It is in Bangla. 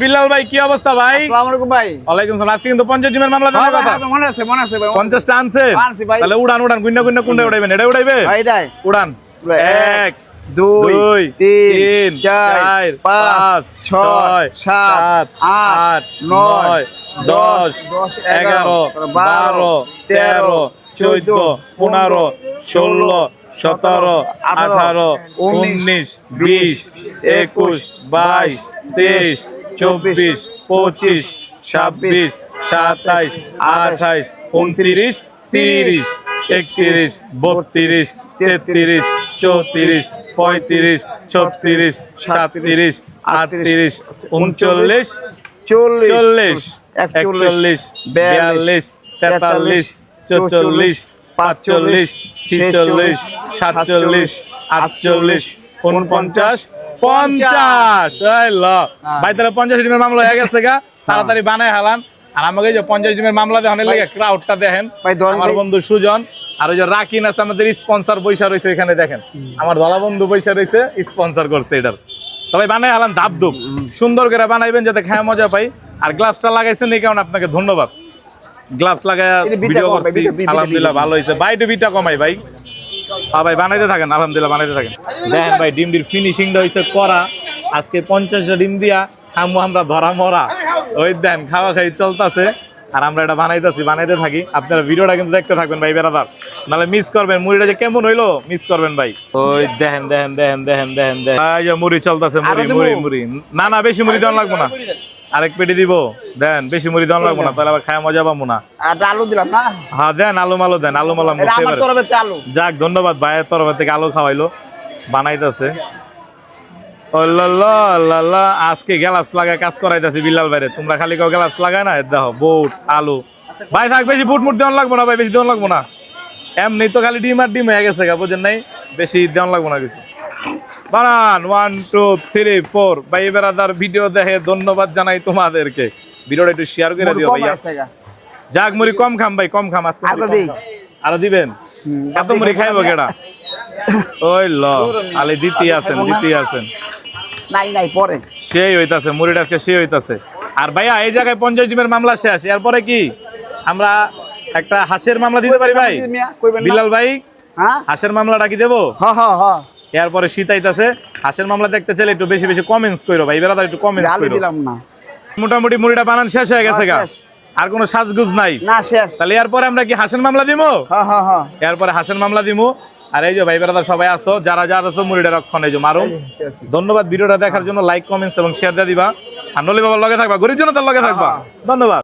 বিল্লাল ভাই কি অবস্থা ভাই? ভাই। ওয়ালাইকুম সালাম। আজকে কিন্তু পঞ্চাশ জিমের মামলা হ্যাঁ কথা। মনে আছে মনে আছে ভাই পঞ্চাশটা তাহলে উড়ান উড়ান গুন্ডা গুন্ডা কুন্ডা উড়াইবেন? এটা উড়াইবে? উড়ান। এক দুই তিন চার পাঁচ ছয় সাত আট নয় দশ এগারো বারো তেরো চোদ্দ পনেরো ষোলো সতেরো আঠারো উনিশ বিশ একুশ বাইশ তেইশ চব্বিশ পঁচিশ ছাব্বিশ সাতাইশ আঠাইশ উনত্রিশ তিরিশ একত্রিশ বত্রিশ তেত্রিশ চৌত্রিশ পঁয়ত্রিশ ছত্রিশ সাতত্রিশ আটত্রিশ উনচল্লিশ চল্লিশ চল্লিশ একচল্লিশ একচল্লিশ বিয়াল্লিশ তেতাল্লিশ চৌচল্লিশ পাঁচচল্লিশ ছিচল্লিশ সাতচল্লিশ আটচল্লিশ উনপঞ্চাশ পঞ্চাশ। ভাই তাহলে পঞ্চাশ ডিমের মামলা হয়ে গেছে গা। তাড়াতাড়ি বানায় হালান। আর আমাকে যে পঞ্চাশ ডিমের মামলা দেখেন লেগে ক্রাউডটা দেখেন। আমার। বন্ধু সুজন আর ওই যে রাকিন আছে আমাদের স্পন্সর পয়সা রয়েছে এখানে দেখেন। আমার ধলা বন্ধু পয়সা রয়েছে স্পন্সর করছে এটার। তবে বানাই হালান ধাপ ধুপ সুন্দর করে বানাইবেন যাতে খায় মজা পাই। আর গ্লাভসটা লাগাইছেন এই কারণে আপনাকে ধন্যবাদ। গ্লাভস লাগায় ভিডিও করছি। আলহামদুলিল্লাহ ভালো হয়েছে ভাই একটু বিটা কমাই ভাই। হ্যাঁ ভাই বানাইতে থাকেন আলহামদুলিল্লাহ বানাইতে থাকেন। দেখেন ভাই ডিমটির ফিনিশিংটা হয়েছে করা আজকে পঞ্চাশটা ডিম দিয়া খামু আমরা ধরা মরা। ওই দেন খাওয়া খাই চলতেছে। আর আমরা এটা বানাইতেছি বানাইতে থাকি। আপনারা ভিডিওটা কিন্তু দেখতে থাকবেন ভাই বেড়াদার। নাহলে মিস করবেন। মুড়িটা যে কেমন হইল মিস করবেন ভাই। ওই দেখেন দেখেন দেখেন দেখেন দেখেন। দেখেন মুড়ি চলতেছে মুড়ি মুড়ি মুড়ি। না না বেশি মুড়ি দেওয়া লাগবো না। আরেক পেটি দিব। দেন বেশি মুড়ি দেওয়া লাগবো না তাহলে আবার খায় মজা পাবো না। আর আলু দিলাম না? হ্যাঁ দেন আলু মালু দেন আলু মালু আলু। যাক ধন্যবাদ ভাইয়ের তরফ থেকে আলু খাওয়াইলো বানাইতেছে। আজকে গ্যালাপস কাজ করাইতেছি বিল্লাল বাইরে তোমরা খালি কেউ গ্যালাপস লাগায় না? দেখো বুট আলু। ভাই থাক বেশি বুট মুট দেওয়ান লাগবো না ভাই বেশি দেওয়ান লাগবো না। এমনি তো খালি ডিম আর ডিম হয়ে গেছে গা বুঝেন নাই? বেশি দেওয়ান লাগবো না কিছু। বানান ওয়ান টু থ্রি ফোর ভাই বেড়াদার ভিডিও দেখে ধন্যবাদ জানাই তোমাদেরকে। ভিডিওটা একটু শেয়ার করে দিও ভাইয়া। যাক মুড়ি কম খাম ভাই কম খাম আজকে আরও দিবেন? এত মুড়ি খাইবো কেডা? ওই ল আলে দিতি আছেন দিতি আছেন। নাই নাই পরে। সেই হইতাছে মুড়িটা আজকে সেই হইতাছে। আর ভাইয়া এই জায়গায় পঞ্চাশ ডিমের মামলা শেষ এরপরে কি? আমরা একটা হাসের মামলা দিতে পারি ভাই। বিলাল ভাই হাসের হাঁসের মামলাটা কি দেবো? হ হ হ। এরপরে শীত আইতাছে হাঁসের মামলা দেখতে চাইলে একটু বেশি বেশি কমেন্টস করো ভাই বেড়াদার একটু কমেন্টস করো দিলাম না। মোটামুটি মুড়িটা বানান শেষ হয়ে গেছে গা। হ্যাঁ, আর কোনো সাজগুজ নাই। না শেষ। তাহলে এরপরে আমরা কি হাঁসের মামলা দিবো? হ হ হ। এরপরে হাসের মামলা দিমু আর এই যে ভাই বেড়াদার সবাই আসো যারা যারা আছো মুড়িটা রক্ষণ এই যে মারুম ধন্যবাদ ভিডিওটা দেখার জন্য লাইক কমেন্টস এবং শেয়ার দিয়ে দিবা। আর নলি বাবার লগে থাকবা গরিব জনতার লগে থাকবা। ধন্যবাদ।